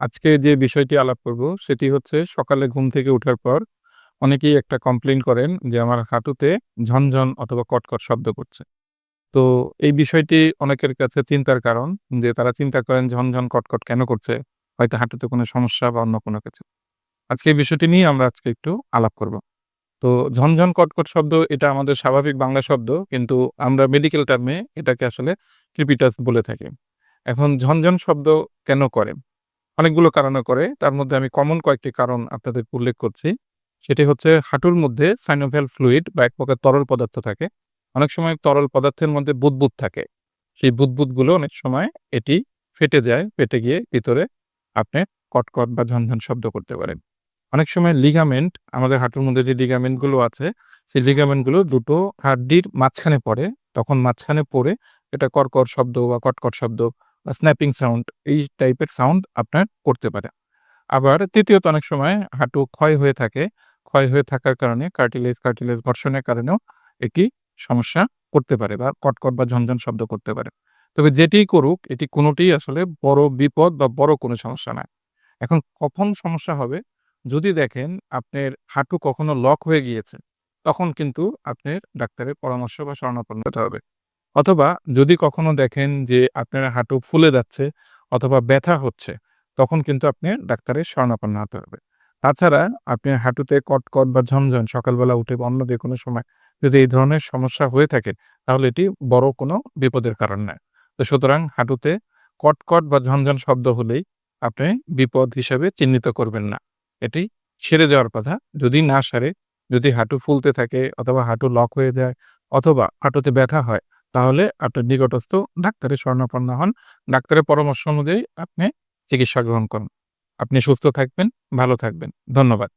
আজকে যে বিষয়টি আলাপ করব, সেটি হচ্ছে সকালে ঘুম থেকে ওঠার পর অনেকেই একটা কমপ্লেন করেন যে আমার হাঁটুতে ঝনঝন অথবা কটকট শব্দ করছে। তো এই বিষয়টি অনেকের কাছে চিন্তার কারণ যে তারা চিন্তা করেন ঝনঝন কটকট কেন করছে? হয়তো হাঁটুতে কোনো সমস্যা বা অন্য কোনো কিছু। আজকে এই বিষয়টি নিয়ে আমরা আজকে একটু আলাপ করব। তো ঝনঝন কটকট শব্দ এটা আমাদের স্বাভাবিক বাংলা শব্দ, কিন্তু আমরা মেডিকেল টার্মে এটাকে আসলে ক্রিপিটাস বলে থাকি। এখন ঝনঝন শব্দ কেন করে? অনেকগুলো কারণে করে। তার মধ্যে আমি কমন কয়েকটি কারণ আপনাদেরকে উল্লেখ করছি। সেটি হচ্ছে হাঁটুর মধ্যে সাইনোভিয়াল ফ্লুইড বা এক প্রকার তরল পদার্থ থাকে। অনেক সময় তরল পদার্থের মধ্যে বুদবুদ থাকে। সেই বুদবুদগুলো অনেক সময় এটি ফেটে যায়। ফেটে গিয়ে ভিতরে আপনি কটকট বা ঝনঝন শব্দ করতে পারেন। অনেক সময় লিগামেন্ট আমাদের হাঁটুর মধ্যে যে লিগামেন্টগুলো আছে, সেই লিগামেন্টগুলো দুটো হাড্ডির মাঝখানে পড়ে। তখন মাঝখানে পড়ে এটা কড়কড় শব্দ বা কটকট শব্দ স্ন্যাপিং সাউন্ড এই টাইপের সাউন্ড আপনার করতে পারে। আবার তৃতীয়ত অনেক সময় হাঁটু ক্ষয় হয়ে থাকে। ক্ষয় হয়ে থাকার কারণে কার্টিলেজ, কার্টিলেজ ঘর্ষণের কারণেও এটি সমস্যা করতে পারে বা কটকট বা ঝনঝন শব্দ করতে পারে। তবে যেটিই করুক এটি কোনটিই আসলে বড় বিপদ বা বড় কোনো সমস্যা না। এখন কখন সমস্যা হবে? যদি দেখেন আপনার হাঁটু কখনো লক হয়ে গিয়েছে, তখন কিন্তু আপনার ডাক্তারের পরামর্শ বা শরণাপন্ন হবে। অথবা যদি কখনো দেখেন যে আপনার হাঁটু ফুলে যাচ্ছে অথবা ব্যথা হচ্ছে, তখন কিন্তু আপনি ডাক্তারের শরণাপন্ন হতে হবে। তাছাড়া আপনার হাঁটুতে কটকট বা ঝনঝন সকালবেলা উঠে বা অন্য যেকোনো সময় যদি এই ধরনের সমস্যা হয়ে থাকে, তাহলে এটি বড় কোনো বিপদের কারণ নয়। তো সুতরাং হাঁটুতে কটকট বা ঝনঝন শব্দ হলেই আপনি বিপদ হিসাবে চিহ্নিত করবেন না। এটি সেরে যাওয়ার কথা। যদি না সারে, যদি হাঁটু ফুলতে থাকে অথবা হাঁটু লক হয়ে যায় অথবা হাঁটুতে ব্যথা হয়, তাহলে আপনি নিকটস্থ ডাক্তারের স্বর্ণাপন্ন হন। ডাক্তারের পরামর্শ অনুযায়ী আপনি চিকিৎসা গ্রহণ করুন। আপনি সুস্থ থাকবেন, ভালো থাকবেন। ধন্যবাদ।